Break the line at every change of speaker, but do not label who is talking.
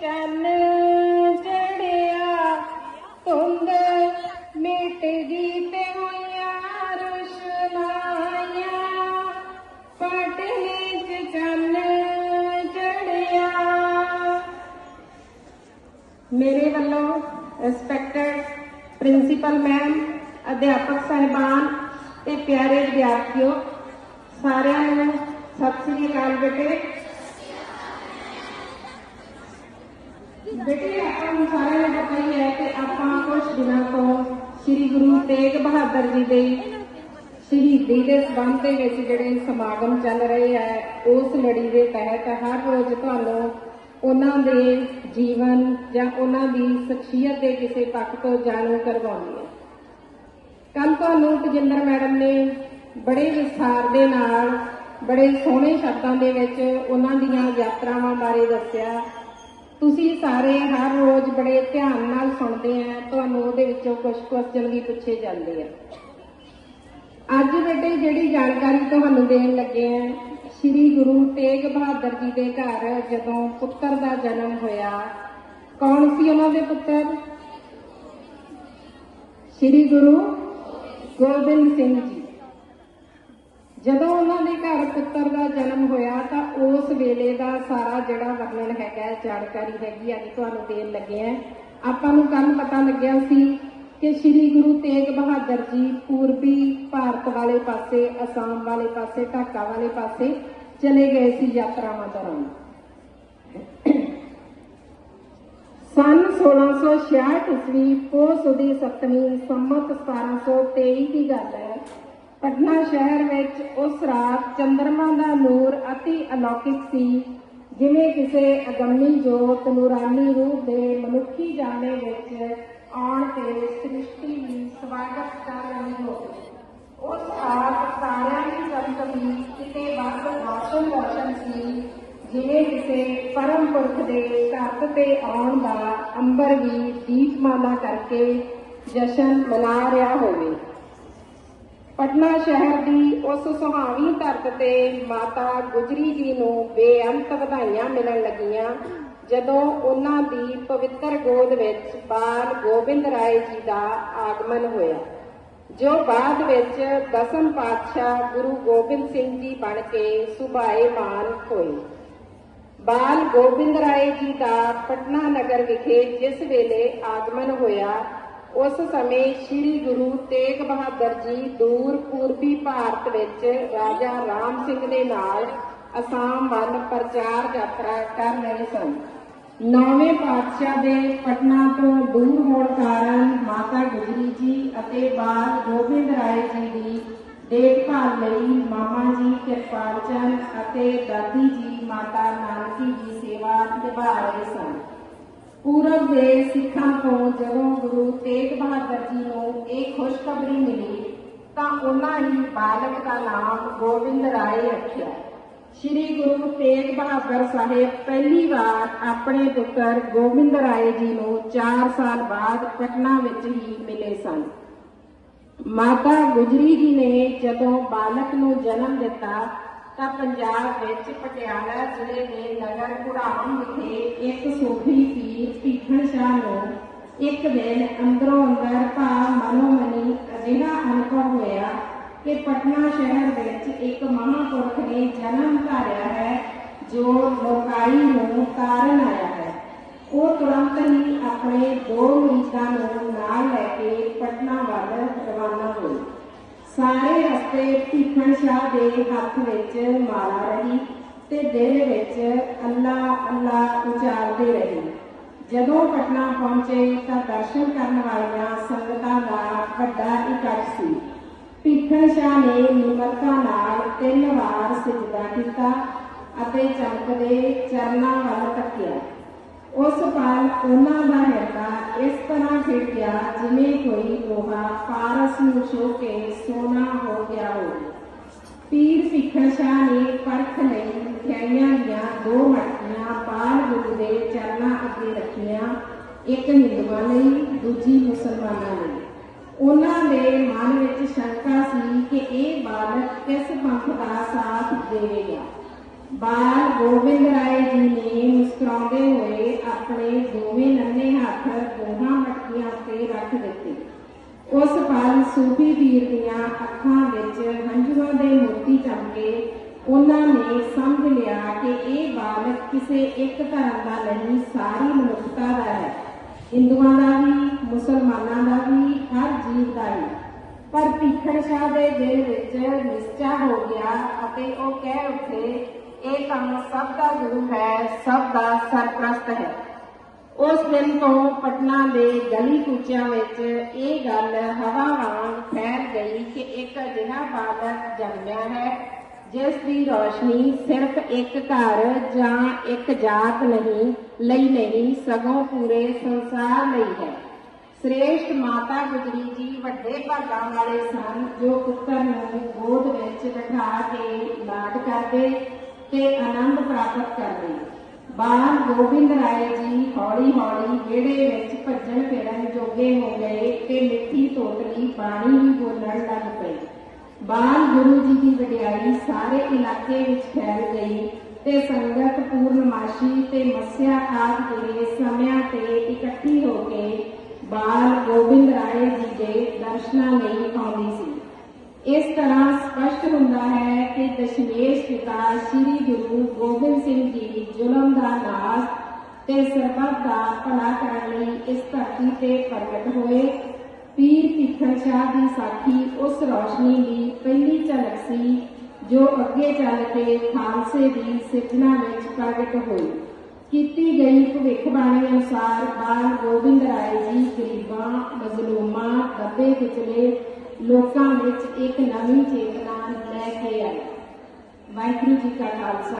ਚੰਨ ਚੜਿਆ ਧੁੰਦ ਮਿਟ ਗਈ ਤੇ ਹੋਈਆਂ ਰੁਸ਼ਨਾਈਆਂ। ਪਟਨੇ ਚ ਚੰਨ ਚੜਿਆ। ਮੇਰੇ ਵੱਲੋਂ ਰਿਸਪੈਕਟਡ ਪ੍ਰਿੰਸੀਪਲ ਮੈਮ ਅਧਿਆਪਕ ਸਾਹਿਬਾਨ ਤੇ ਪਿਆਰੇ ਵਿਦਿਆਰਥੀਓ, ਸਾਰਿਆਂ ਨੂੰ ਸਤਿ ਸ੍ਰੀ ਅਕਾਲ ਬੇਟੇ। ਬੇਟੇ, ਆਪਾਂ ਨੂੰ ਸਾਰਿਆਂ ਨੂੰ ਪਤਾ ਹੀ ਹੈ ਕਿ ਆਪਾਂ ਕੁਝ ਦਿਨਾਂ ਤੋਂ ਸ੍ਰੀ ਗੁਰੂ ਤੇਗ ਬਹਾਦਰ ਜੀ ਦੇ ਸ਼ਹੀਦੀ ਦੇ ਸੰਬੰਧ ਦੇ ਵਿੱਚ ਜਿਹੜੇ ਸਮਾਗਮ ਚੱਲ ਰਹੇ ਹੈ, ਉਸ ਲੜੀ ਦੇ ਤਹਿਤ ਹਰ ਰੋਜ਼ ਤੁਹਾਨੂੰ ਉਹਨਾਂ ਦੇ ਜੀਵਨ ਜਾਂ ਉਹਨਾਂ ਦੀ ਸ਼ਖਸੀਅਤ ਦੇ ਕਿਸੇ ਪੱਖ ਤੋਂ ਜਾਣੂ ਕਰਵਾਉਂਦੀ ਹੈ। ਕੱਲ ਤੁਹਾਨੂੰ ਤਜਿੰਦਰ ਮੈਡਮ ਨੇ ਬੜੇ ਵਿਸਥਾਰ ਦੇ ਨਾਲ, ਬੜੇ ਸੋਹਣੇ ਸ਼ਬਦਾਂ ਦੇ ਵਿੱਚ ਉਹਨਾਂ ਦੀਆਂ ਯਾਤਰਾਵਾਂ ਬਾਰੇ ਦੱਸਿਆ। ਤੁਸੀਂ ਸਾਰੇ ਹਰ ਰੋਜ਼ ਬੜੇ ਧਿਆਨ ਨਾਲ ਸੁਣਦੇ ਆ, ਤੁਹਾਨੂੰ ਉਹਦੇ ਵਿੱਚੋਂ ਕੁਝ ਕੁਐਸਚਨ ਵੀ ਪੁੱਛੇ ਜਾਂਦੇ ਆ। ਅੱਜ ਬੇਟੇ ਜਿਹੜੀ ਜਾਣਕਾਰੀ ਤੁਹਾਨੂੰ ਦੇਣ ਲੱਗੇ ਆ, ਸ੍ਰੀ ਗੁਰੂ ਤੇਗ ਬਹਾਦਰ ਜੀ ਦੇ ਘਰ ਜਦੋਂ ਪੁੱਤਰ ਦਾ ਜਨਮ ਹੋਇਆ, ਕੌਣ ਸੀ ਉਹਨਾਂ ਦੇ ਪੁੱਤਰ? ਸ੍ਰੀ ਗੁਰੂ ਗੋਬਿੰਦ ਸਿੰਘ ਜੀ। ਜਦੋਂ ਉਹਨਾਂ ਦੇ ਘਰ ਪੁੱਤਰ ਦਾ ਜਨਮ ਹੋਇਆ ਤਾਂ ਉਸ ਵੇਲੇ ਦਾ ਸਾਰਾ ਜਿਹੜਾ ਵਰਣਨ ਹੈਗਾ ਜਾਣਕਾਰੀ ਹੈਗੀ ਅੱਜ ਤੁਹਾਨੂੰ ਦੇਣ ਲੱਗੇ ਆ ਆਪਾਂ ਨੂੰ ਕੱਲ ਪਤਾ ਲੱਗਿਆ ਸੀ ਕਿ ਸ੍ਰੀ ਗੁਰੂ ਤੇਗ ਬਹਾਦਰ ਜੀ ਪੂਰਬੀ ਭਾਰਤ ਵਾਲੇ ਪਾਸੇ, ਅਸਾਮ ਵਾਲੇ ਪਾਸੇ, ਢਾਕਾ ਵਾਲੇ ਪਾਸੇ ਚਲੇ ਗਏ ਸੀ ਯਾਤਰਾਵਾਂ ਦੌਰਾਨ। ਸਨ 1666 ਈਸਵੀ ਪੋਸ ਦੀ ਸੱਤਵੀਂ ਸੰਮਤ 1723 ਦੀ ਗੱਲ ਹੈ। ਪਟਨਾ ਸ਼ਹਿਰ ਵਿੱਚ ਉਸ ਰਾਤ ਚੰ드ਰਮਾ ਦਾ ਨੂਰ ਅਤੀ ਅਲੌਕਿਕ ਸੀ, ਜਿਵੇਂ ਕਿਸੇ ਅਗੰਮੀ ਜੋਤ ਨੂਰਾਨੀ ਰੂਪ ਦੇ ਮਨੁੱਖੀ ਜਾਣੇ ਵਿੱਚ ਆਉਣ ਤੇ ਸ੍ਰਿਸ਼ਟੀ ਦੀ ਸਵਾਗਤ ਕਰ ਰਹੀ ਹੋਵੇ। ਉਸ ਰਾਤ ਸਾਰਿਆਂ ਦੀ ਚਮਕਦੀ ਕਿਤੇ ਵੱਧ ਰੌਸ਼ਨ ਰੌਸ਼ਨ ਸੀ, ਜਿਵੇਂ ਕਿਸੇ ਪਰਮ ਪੁਰਖ ਦੇ ਘਰ ਤੇ ਆਉਣ ਦਾ ਅੰਬਰ ਵੀ ਦੀਪਮਾਲਾ ਕਰਕੇ ਜਸ਼ਨ ਮਨਾ ਰਿਹਾ ਹੋਵੇ। ਪਟਨਾ ਸ਼ਹਿਰ ਦੀ ਉਸ ਸੁਹਾਵੀ ਧਰਤ ਤੇ ਮਾਤਾ ਗੁਜਰੀ ਜੀ ਨੂੰ ਬੇਅੰਤ ਵਧਾਈਆਂ ਮਿਲਣ ਲੱਗੀਆਂ। ਜਦੋਂ ਉਹਨਾਂ ਦੀ ਪਵਿੱਤਰ ਗੋਦ ਵਿੱਚ ਬਾਲ ਗੋਬਿੰਦ ਰਾਏ ਜੀ ਦਾ ਆਗਮਨ ਹੋਇਆ, ਜੋ ਬਾਅਦ ਵਿੱਚ ਦਸਮ ਪਾਤਸ਼ਾਹ ਗੁਰੂ ਗੋਬਿੰਦ ਸਿੰਘ ਜੀ ਬਣ ਕੇ ਸੁਭਾਏ ਮਾਨ ਹੋਏ। ਬਾਲ ਗੋਬਿੰਦ ਰਾਏ ਜੀ ਦਾ ਪਟਨਾ ਨਗਰ ਵਿਖੇ ਜਿਸ ਵੇਲੇ ਆਗਮਨ ਹੋਇਆ ਉਸ ਸਮੇਂ ਸ੍ਰੀ ਗੁਰੂ ਤੇਗ ਬਹਾਦਰ ਜੀ ਦੂਰ ਪੂਰਬੀ ਭਾਰਤ ਵਿੱਚ ਰਾਜਾ ਰਾਮ ਸਿੰਘ ਦੇ ਨਾਲ ਅਸਾਮ ਵੱਲ ਪ੍ਰਚਾਰ ਯਾਤਰਾ ਕਰ ਰਹੇ ਸਨ। ਨੌਵੇਂ ਪਾਤਸ਼ਾਹ ਦੇ ਪਟਨਾ ਤੋਂ ਦੂਰ ਹੋਣ ਕਾਰਨ ਮਾਤਾ ਗੁਜਰੀ ਜੀ ਅਤੇ ਬਾਲ ਗੋਬਿੰਦ ਰਾਏ ਜੀ ਦੀ ਦੇਖਭਾਲ ਲਈ ਮਾਮਾ ਜੀ ਕਿਰਪਾਲ ਚੰਦ ਅਤੇ ਦਾਦੀ ਜੀ ਮਾਤਾ ਨਾਨਕੀ ਜੀ ਸੇਵਾ ਨਿਭਾ ਰਹੇ ਸਨ। ਪੂਰਬ ਦੇ ਸਿੱਖਾਂ ਤੋਂ ਜਦੋਂ ਗੁਰੂ ਤੇਗ ਬਹਾਦਰ ਜੀ ਨੂੰ ਇਹ ਖੁਸ਼ਖਬਰੀ ਮਿਲੀ, ਤਾਂ ਉਹਨਾਂ ਹੀ ਬਾਲਕ ਦਾ ਨਾਮ ਗੋਬਿੰਦ ਰਾਏ ਰੱਖਿਆ। ਸ਼੍ਰੀ ਗੁਰੂ ਤੇਗ ਬਹਾਦਰ ਸਾਹਿਬ ਪਹਿਲੀ ਵਾਰ ਆਪਣੇ ਪੁੱਤਰ ਗੋਬਿੰਦ ਰਾਏ ਜੀ ਨੂੰ 4 ਸਾਲ ਬਾਅਦ ਪਟਨਾ ਵਿੱਚ ਹੀ ਮਿਲੇ ਸਨ। ਮਾਤਾ ਗੁਜਰੀ ਜੀ ਨੇ ਜਦੋਂ ਬਾਲਕ ਨੂੰ ਜਨਮ ਦਿੱਤਾ ਤਾਂ ਪੰਜਾਬ ਵਿੱਚ ਪਟਿਆਲਾ ਜ਼ਿਲ੍ਹੇ ਦੇ ਨਗਰ ਘੁੜਾਮ ਵਿਖੇ ਇੱਕ ਸੂਫੀ ਪੀਰ ਭੀਖਣ ਸ਼ਾਹ ਨੂੰ ਇੱਕ ਦਿਨ ਅੰਦਰੋਂ ਅੰਦਰ ਭਾਵ ਮਨੋਮਨੀ ਅਜਿਹਾ ਅਨੁਭਵ ਹੋਇਆ ਕਿ ਪਟਨਾ ਸ਼ਹਿਰ ਵਿੱਚ ਇੱਕ ਮਹਾਂਪੁਰਖ ਨੇ ਜਨਮ ਧਾਰਿਆ ਹੈ, ਜੋ ਲੋਕਾਈ ਨੂੰ ਕਾਰਨ ਆਇਆ ਹੈ। ਉਹ ਤੁਰੰਤ ਹੀ ਆਪਣੇ ਦੋ ਮਰੀਜ਼ਾਂ ਨੂੰ ਨਾਲ ਲੈ ਕੇ ਪਟਨਾ ਵੱਲ ਰਵਾਨਾ ਹੋਏ ਸਾਰੇ ਰਸਤੇ ਭੀਖਣ ਸ਼ਾਹ ਦੇ ਹੱਥ ਵਿੱਚ ਮਾਲਾ ਰਹੀ ਤੇ ਦਿਲ ਵਿੱਚ ਅੱਲਾ ਅੱਲਾ ਉਚਾਰਦੇ ਰਹੇ। ਜਦੋਂ ਪਟਨਾ ਪਹੁੰਚੇ ਤਾਂ ਦਰਸ਼ਨ ਕਰਨ ਵਾਲੀਆਂ ਸੰਗਤਾਂ ਦਾ ਵੱਡਾ ਇਕੱਠ ਸੀ। ਭੀਖਣ ਸ਼ਾਹ ਨੇ ਨਿਮਰਤਾ ਨਾਲ ਤਿੰਨ ਵਾਰ ਸਿਜਦਾ ਕੀਤਾ ਅਤੇ ਚਮਕਦੇ ਚਰਨਾਂ ਵੱਲ ਤੱਕਿਆ। ਉਸ ਪਾਲ ਉਹਨਾਂ ਦਾ ਹਿਰਦਾ ਇਸ ਤਰ੍ਹਾਂ ਖਿੜ ਗਿਆ ਜਿਵੇਂ ਕੋਈ ਲੋਹਾ ਪਾਰਸ ਨੂੰ ਛੋ ਕੇ ਸੋਨਾ ਹੋ ਗਿਆ ਹੋਵੇ। ਪੀਰ ਭਿੱਖਣ ਸ਼ਾਹ ਨੇ ਪਰਖ ਲਈ ਮਠਿਆਈਆਂ ਦੀਆਂ ਦੋ ਮਟਕੀਆਂ ਬਾਲ ਗੁਰੂ ਦੇ ਚਰਨਾਂ ਅੱਗੇ ਰੱਖੀਆਂ, ਇੱਕ ਹਿੰਦੂਆਂ ਲਈ, ਦੂਜੀ ਮੁਸਲਮਾਨਾਂ ਲਈ। ਉਹਨਾਂ ਦੇ ਮਨ ਵਿੱਚ ਸ਼ੰਕਾ ਸੀ ਕਿ ਇਹ ਬਾਲਕ ਕਿਸ ਪੰਥ ਦਾ ਸਾਥ ਦੇਵੇਗਾ। ਬਾਲ ਗੋਬਿੰਦ ਰਾਏ ਜੀ ਨੇ ਮੁਸਕਰਾਉਂਦੇ ਹੋਏ ਆਪਣੇ ਦੋਵੇਂ ਨੰਨੇ ਹੱਥ ਦੋਹਾਂ ਮਟਕੀਆਂ ਤੇ ਰੱਖ ਦਿੱਤੇ। ਉਸ ਪਲ ਸੂਫੀ ਵੀਰ ਦੀਆਂ ਅੱਖਾਂ ਵਿੱਚ ਹੰਝੂਆਂ ਦੇ ਮੋਤੀ ਚਮਕੇ, ਉਹਨਾਂ ਨੇ ਸਮਝ ਲਿਆ ਕਿ ਇਹ ਬਾਲਕ ਕਿਸੇ ਇੱਕ ਧਰਮ ਦਾ ਨਹੀਂ, ਸਾਰੀ ਮਨੁੱਖਤਾ ਦਾ ਹੈ। ਹਿੰਦੂਆਂ ਦਾ ਵੀ, ਮੁਸਲਮਾਨਾਂ ਦਾ ਵੀ, ਹਰ ਜੀਵ ਦਾ ਵੀ। ਪਰ ਭੀਖਣ ਸ਼ਾਹ ਦੇ ਦਿਲ ਵਿੱਚ ਨਿਸ਼ਚਾ ਹੋ ਗਿਆ ਅਤੇ ਉਹ ਕਹਿ ਉੱਠੇ, ਇਹ ਕੰਮ ਸਭ ਦਾ ਗੁਰੂ ਹੈ, ਸਭ ਦਾ ਸਰਪ੍ਰਸਤ ਹੈ। ਉਸ ਦਿਨ ਤੋਂ ਪਟਨਾ ਦੇ ਗਲੀ ਕੂਚਿਆਂ ਵਿੱਚ ਇਹ ਗੱਲ ਹਵਾ ਵਾਂਗ ਫੈਲ ਗਈ ਕਿ ਇੱਕ ਅਜਿਹਾ ਬਾਲਕ ਜਨਮਿਆ ਹੈ, ਜਿਸ ਦੀ ਰੋਸ਼ਨੀ ਸਿਰਫ ਇੱਕ ਘਰ ਜਾਂ ਇੱਕ ਜਾਤ ਨਹੀਂ, ਲਈ ਨਹੀਂ, ਸਗੋਂ ਪੂਰੇ ਸੰਸਾਰ ਲਈ ਹੈ। ਸ੍ਰੇਸ਼ਟ ਮਾਤਾ ਗੁਜਰੀ ਜੀ ਵੱਡੇ ਭਾਗਾਂ ਵਾਲੇ ਸਨ, ਜੋ ਪੁੱਤਰ ਨੂੰ ਗੋਦ ਵਿੱਚ ਬਿਠਾ ਕੇ ਲਾਡ ਕਰਦੇ ਤੇ ਆਨੰਦ ਪ੍ਰਾਪਤ ਕਰਦੇ। ਬਾਲ ਗੋਬਿੰਦ ਰਾਏ ਜੀ ਹੌਲੀ ਹੌਲੀ ਵਿਹੜੇ ਵਿੱਚ ਭੱਜਣ ਫਿਰਨ ਜੋਗੇ ਹੋ ਗਏ ਤੇ ਮਿੱਠੀ ਤੋਤਲੀ ਬਾਣੀ ਵੀ ਬੋਲਣ ਲੱਗ ਪਈ। ਬਾਲ ਗੁਰੂ ਜੀ ਦੀ ਵਡਿਆਈ ਸਾਰੇ ਇਲਾਕੇ ਵਿੱਚ ਫੈਲ ਗਈ ਤੇ ਸੰਗਤ ਪੂਰਨਮਾਸ਼ੀ ਤੇ ਮੱਸਿਆ ਆਦਿ ਦੇ ਸਮਿਆਂ ਤੇ ਇਕੱਠੀ ਹੋ ਕੇ ਬਾਲ ਗੋਬਿੰਦ ਰਾਏ ਜੀ ਦੇ ਦਰਸ਼ਨਾਂ ਲਈ ਆਉਂਦੀ ਸੀ। ਇਸ ਤਰ੍ਹਾਂ ਸਪਸ਼ਟ ਹੁੰਦਾ ਹੈ ਕਿ ਦਸ਼ਮੇਸ਼ ਪਿਤਾ ਸ੍ਰੀ ਗੁਰੂ ਗੋਬਿੰਦ ਸਿੰਘ ਜੀ ਜ਼ੁਲਮ ਦਾ ਨਾਸ਼ ਤੇ ਸਰਬੱਤ ਦਾ ਭਲਾ ਕਰਨ ਲਈ ਇਸ ਧਰਤੀ ਤੇ ਪ੍ਰਗਟ ਹੋਏ। ਪੀਰ ਭੀਖਣ ਸ਼ਾਹ ਦੀ ਸਾਖੀ ਉਸ ਰੌਸ਼ਨੀ ਦੀ ਪਹਿਲੀ ਝਲਕ ਸੀ, ਜੋ ਅੱਗੇ ਚੱਲ ਕੇ ਖਾਲਸੇ ਦੀ ਸਿਰਜਣਾ ਵਿੱਚ ਪ੍ਰਗਟ ਹੋਈ। ਕੀਤੀ ਗਈ ਭਵਿੱਖਬਾਣੀ ਅਨੁਸਾਰ ਬਾਲ ਗੋਬਿੰਦ ਰਾਏ ਜੀ, ਗਰੀਬਾਂ, ਮਜ਼ਲੂਮਾਂ, ਦੱਬੇ ਵਿਚਲੇ ਲੋਕਾਂ ਵਿੱਚ ਇੱਕ ਨਵੀਂ ਚੇਤਨਾ ਲੈ ਕੇ ਆਏ ਵਾਹਿਗੁਰੂ ਜੀ ਕਾ ਖਾਲਸਾ।